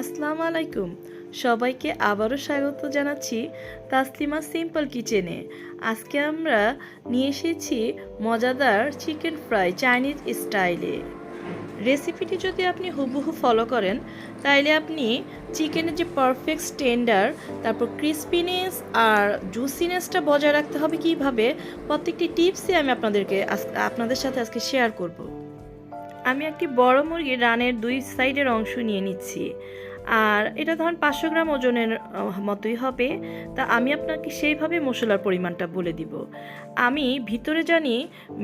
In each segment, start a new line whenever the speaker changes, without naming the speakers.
আসসালামু আলাইকুম। সবাইকে আবারও স্বাগত জানাচ্ছি তাসলিমা সিম্পল কিচেনে। আজকে আমরা নিয়ে এসেছি মজাদার চিকেন ফ্রাই চাইনিজ স্টাইলে। রেসিপিটি যদি আপনি হুবহু ফলো করেন, তাইলে আপনি চিকেনের যে পারফেক্ট স্ট্যান্ডার তারপর ক্রিসপিনেস আর জুসিনেসটা বজায় রাখতে হবে কীভাবে, প্রত্যেকটি টিপসই আমি আপনাদেরকে আপনাদের সাথে আজকে শেয়ার করব। আমি একটি বড় মুরগির রানের দুই সাইডের অংশ নিয়ে নিচ্ছি। আর এটা ধরেন পাঁচশো গ্রাম ওজনের মতোই হবে। তা আমি আপনাকে সেইভাবে মশলার পরিমাণটা বলে দিব। আমি ভিতরে জানি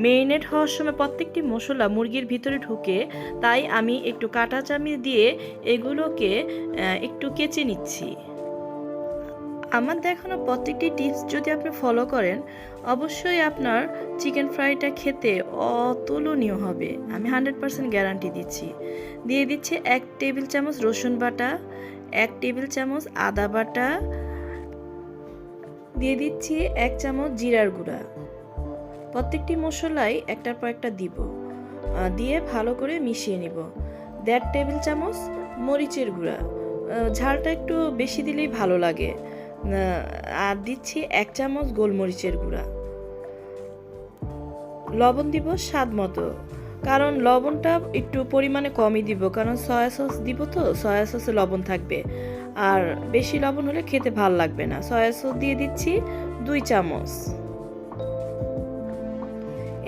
মেরিনেট হওয়ার সময় প্রত্যেকটি মশলা মুরগির ভিতরে ঢুকে, তাই আমি একটু কাটা চামিচ দিয়ে এগুলোকে একটু কেচে নিচ্ছি। আমার দেখানো প্রত্যেকটি টিপস যদি আপনি ফলো করেন, অবশ্যই আপনার চিকেন ফ্রাইটা খেতে অতুলনীয় হবে। আমি হান্ড্রেড পারসেন্ট গ্যারান্টি দিচ্ছি। দিয়ে দিচ্ছি এক টেবিল চামচ রসুন বাটা, এক টেবিল চামচ আদা বাটা, দিয়ে দিচ্ছি এক চামচ জিরার গুঁড়া। প্রত্যেকটি মশলাই একটার পর একটা দিব দিয়ে ভালো করে মিশিয়ে নিব। দেড় টেবিল চামচ মরিচের গুঁড়া ঝালটা একটু বেশি দিলেই ভালো লাগে। আর দিচ্ছি এক চামচ গোলমরিচের গুঁড়া। লবণ দিব স্বাদ মতো, কারণ লবণটা একটু পরিমাণে কমই দিব, কারণ সয়া সস দিব তো, সয়া সসে লবণ থাকবে। আর বেশি লবণ হলে খেতে ভালো লাগবে না, সয়া সস দিয়ে দিচ্ছি দুই চামচ।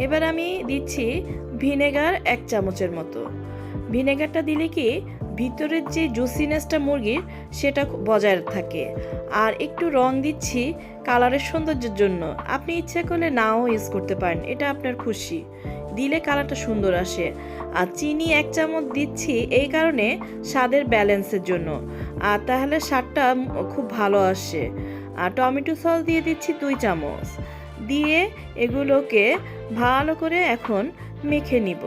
এবার আমি দিচ্ছি ভিনেগার এক চামচের মতো। ভিনেগারটা দিলে কি ভিতরের যে জুসিনেসটা মুরগির, সেটা বজায় থাকে। আর একটু রং দিচ্ছি কালারের সৌন্দর্যের জন্য। আপনি ইচ্ছে করলে নাও ইউজ করতে পারেন, এটা আপনার খুশি। দিলে কালারটা সুন্দর আসে। আর চিনি এক চামচ দিচ্ছি এই কারণে স্বাদের ব্যালেন্সের জন্য। আর তাহলে স্বাদটা খুব ভালো আসে। আর টমেটো সস দিয়ে দিচ্ছি দুই চামচ। দিয়ে এগুলোকে ভালো করে এখন মেখে নিব।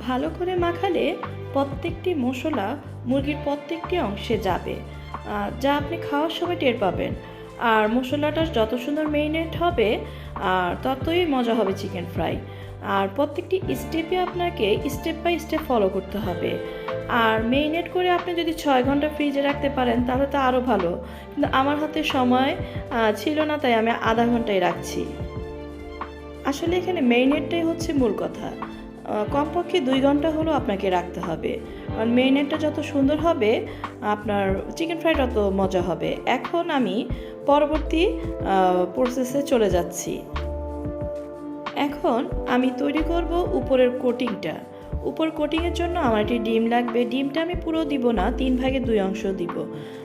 ভালো করে মাখালে প্রত্যেকটি মশলা মুরগির প্রত্যেকটি অংশে যাবে যা আপনি খাওয়ার সময় টের পাবেন। আর মশলাটা যত সুন্দর মেরিনেট হবে, আর ততই মজা হবে চিকেন ফ্রাই আর প্রত্যেকটি স্টেপে আপনাকে স্টেপ বাই স্টেপ ফলো করতে হবে। আর মেরিনেট করে আপনি যদি ছয় ঘণ্টা ফ্রিজে রাখতে পারেন, তাহলে তো আরও ভালো। কিন্তু আমার হাতে সময় ছিল না, তাই আমি আধা ঘন্টায় রাখছি। আসলে এখানে মেরিনেটটাই হচ্ছে মূল কথা। কমপক্ষে দুই ঘণ্টা হলেও আপনাকে রাখতে হবে। কারণ মেরিনেটটা যত সুন্দর হবে, আপনার চিকেন ফ্রাই তত মজা হবে। এখন আমি পরবর্তী প্রসেসে চলে যাচ্ছি। এখন আমি তৈরি করব উপরের কোটিংটা উপর কোটিংয়ের জন্য আমার একটি ডিম লাগবে। ডিমটা আমি পুরো দিব না, তিন ভাগে দুই অংশ দিব।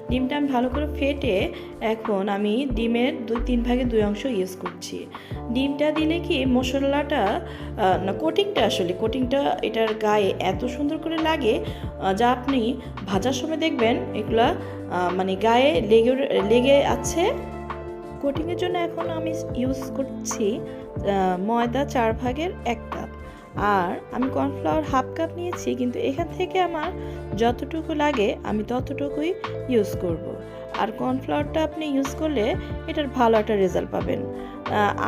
ডিমটা আমি ভালো করে ফেটে এখন আমি ডিমের দুই, তিন ভাগে দুই অংশ ইউজ করছি। ডিমটা দিলে কি মশলাটা না কোটিংটা আসলে কোটিংটা এটার গায়ে এত সুন্দর করে লাগে যা আপনি ভাজার সময় দেখবেন, এগুলা মানে গায়ে লেগে লেগে আছে। কোটিংয়ের জন্য এখন আমি ইউজ করছি ময়দা চার ভাগের এক কাপ আর আমি কর্নফ্লাওয়ার হাফ কাপ নিয়েছি, কিন্তু এখান থেকে আমার যতটুকু লাগে আমি ততটুকুই ইউজ করব। আর কর্নফ্লাওয়ারটা আপনি ইউজ করলে এটার ভালো একটা রেজাল্ট পাবেন।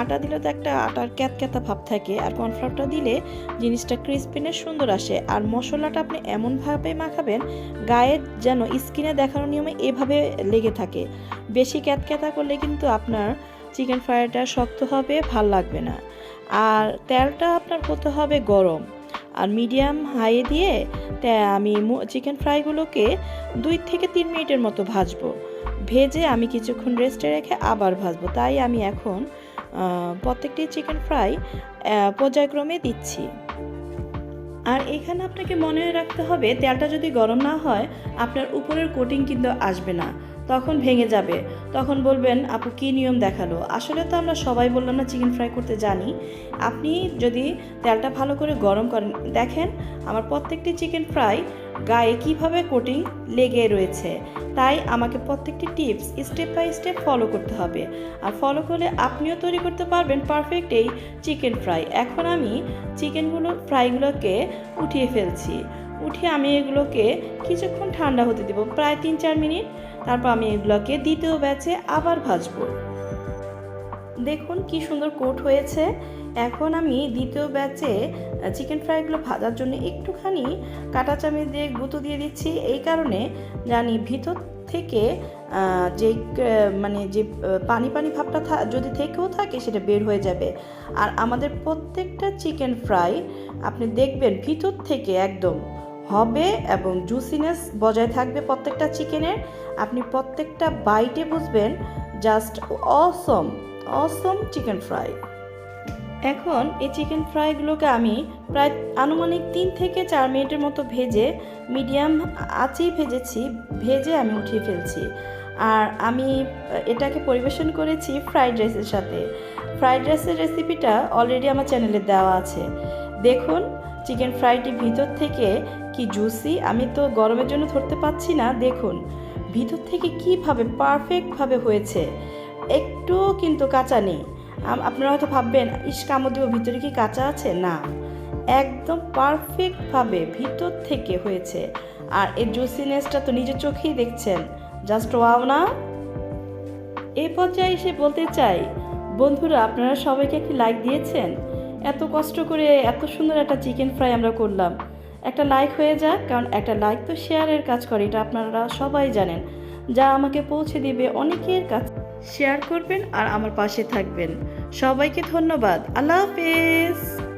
আটা দিলে তো একটা আটার ক্যাতক্যাতা ভাব থাকে, আর কর্নফ্লাওয়ারটা দিলে জিনিসটা ক্রিস্পিনেস সুন্দর আসে। আর মশলাটা আপনি এমনভাবে মাখাবেন, গায়ে যেন স্কিনে দেখানো নিয়মে এভাবে লেগে থাকে। বেশি ক্যাতক্যাতা করলে কিন্তু আপনার চিকেন ফ্রাইটা শক্ত হবে, ভালো লাগবে না। আর তেলটা আপনার করতে হবে গরম। আর মিডিয়াম হাইয়ে দিয়ে আমি চিকেন ফ্রাইগুলোকে দুই থেকে তিন মিনিটের মতো ভাজবো। ভেজে আমি কিছুক্ষণ রেস্টে রেখে আবার ভাজবো। তাই আমি এখন প্রত্যেকটি চিকেন ফ্রাই পর্যায়ক্রমে দিচ্ছি। আর এখানে আপনাকে মনে রাখতে হবে, তেলটা যদি গরম না হয়, আপনার উপরের কোটিং কিন্তু আসবে না। তখন ভেঙে যাবে। তখন বলবেন, আপু, কী নিয়ম দেখাল? আসলে তো আমরা সবাই বললাম না চিকেন ফ্রাই করতে জানি। আপনি যদি তেলটা ভালো করে গরম করেন, দেখেন আমার প্রত্যেকটি চিকেন ফ্রাই গায়ে কীভাবে কোটিং লেগে রয়েছে। তাই আমাকে প্রত্যেকটি tips step by step follow করতে হবে। আর ফলো করলে আপনিও তৈরি করতে পারবেন পারফেক্ট এই চিকেন ফ্রাই। এখন আমি চিকেনগুলো, ফ্রাইগুলোকে উঠিয়ে ফেলছি। উঠিয়ে আমি এগুলোকে কিছুক্ষণ ঠান্ডা হতে দেবো, প্রায় তিন চার মিনিট। তারপর আমি এগুলোকে দ্বিতীয় ব্যাচে আবার ভাজবো। দেখুন কি সুন্দর কোট হয়েছে। এখন আমি দ্বিতীয় ব্যাচে চিকেন ফ্রাইগুলো ভাজার জন্য একটুখানি কাঁটা চামচ দিয়ে গুঁতো দিয়ে দিচ্ছি। এই কারণে জানি ভিতর থেকে যে মানে যে পানি পানি ভাবটা যদি থেকেও থাকে সেটা বের হয়ে যাবে। আর আমাদের প্রত্যেকটা চিকেন ফ্রাই আপনি দেখবেন ভিতর থেকে একদম হবে এবং জুসিনেস বজায় থাকবে প্রত্যেকটা চিকেনের। আপনি প্রত্যেকটা বাইটে বুঝবেন just awesome awesome chicken fry এখন এই চিকেন ফ্রাইগুলোকে আমি প্রায় আনুমানিক তিন থেকে চার মিনিটের মতো ভেজে মিডিয়াম আঁচেই ভেজেছি, ভেজে আমি উঠিয়ে ফেলছি। আর আমি এটাকে পরিবেশন করেছি ফ্রাইড রাইসের সাথে। ফ্রাইড রাইসের রেসিপিটা অলরেডি আমার চ্যানেলে দেওয়া আছে। দেখুন চিকেন ফ্রাইটি ভিতর থেকে কি জুসি আমি তো গরমের জন্য ধরতে পাচ্ছি না, দেখুন। ভিতর থেকে কীভাবে পারফেক্টভাবে হয়েছে, একটু কিন্তু কাঁচা নেই। আপনারা হয়তো ভাববেন, ইস, কামড় ভিতরে কি কাঁচা আছে? না। একদম পারফেক্টভাবে ভিতর থেকে হয়েছে। আর এর জুসিনেসটা তো নিজের চোখেই দেখছেন। জাস্ট ওয়াও না? এই পর্যায়ে এসে বলতে চাই, বন্ধুরা, আপনারা সবাইকে একটি লাইক দিয়েছেন? এত কষ্ট করে এত সুন্দর একটা চিকেন ফ্রাই আমরা করলাম। একটা লাইক হয়ে যাক, কারণ একটা লাইক তো শেয়ারের কাজ করে, এটা আপনারা সবাই জানেন। যা আমাকে পৌঁছে দিবে অনেকের কাছে শেয়ার করবেন আর আমার পাশে থাকবেন। সবাইকে ধন্যবাদ। আল্লাহ হাফেজ।